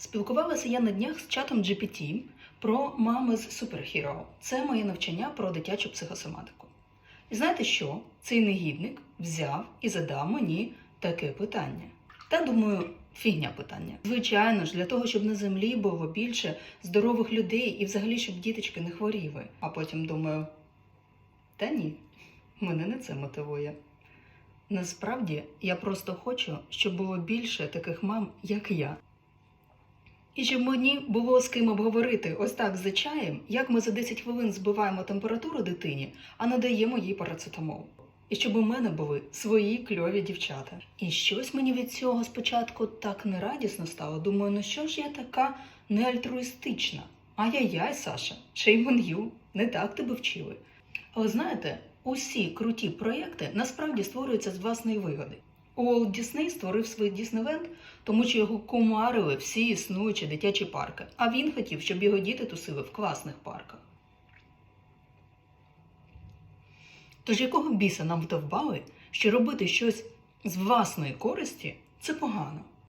Спілкувалася я на днях з чатом GPT про мами з Superhero. Це моє навчання про дитячу психосоматику. І знаєте що? Цей негідник взяв і задав мені таке питання. Та думаю, фігня питання. Звичайно ж, для того, щоб на землі було більше здорових людей і взагалі, щоб діточки не хворіли. А потім думаю, та ні, мене не це мотивує. Насправді, я просто хочу, щоб було більше таких мам, як я. І щоб мені було з ким обговорити ось так за чаєм, як ми за 10 хвилин збиваємо температуру дитині, а надаємо їй парацетамол. І щоб у мене були свої кльові дівчата. І щось мені від цього спочатку так нерадісно стало. Думаю, ну що ж я така неальтруїстична? Ай-яй-яй, Саша, on you, не так тебе вчили. Але знаєте, усі круті проєкти насправді створюються з власної вигоди. Уолт Дісней створив свій Діснейленд, тому що його кумарили всі існуючі дитячі парки, а він хотів, щоб його діти тусили в класних парках. Тож якого біса нам вдовбали, що робити щось з власної користі це погано?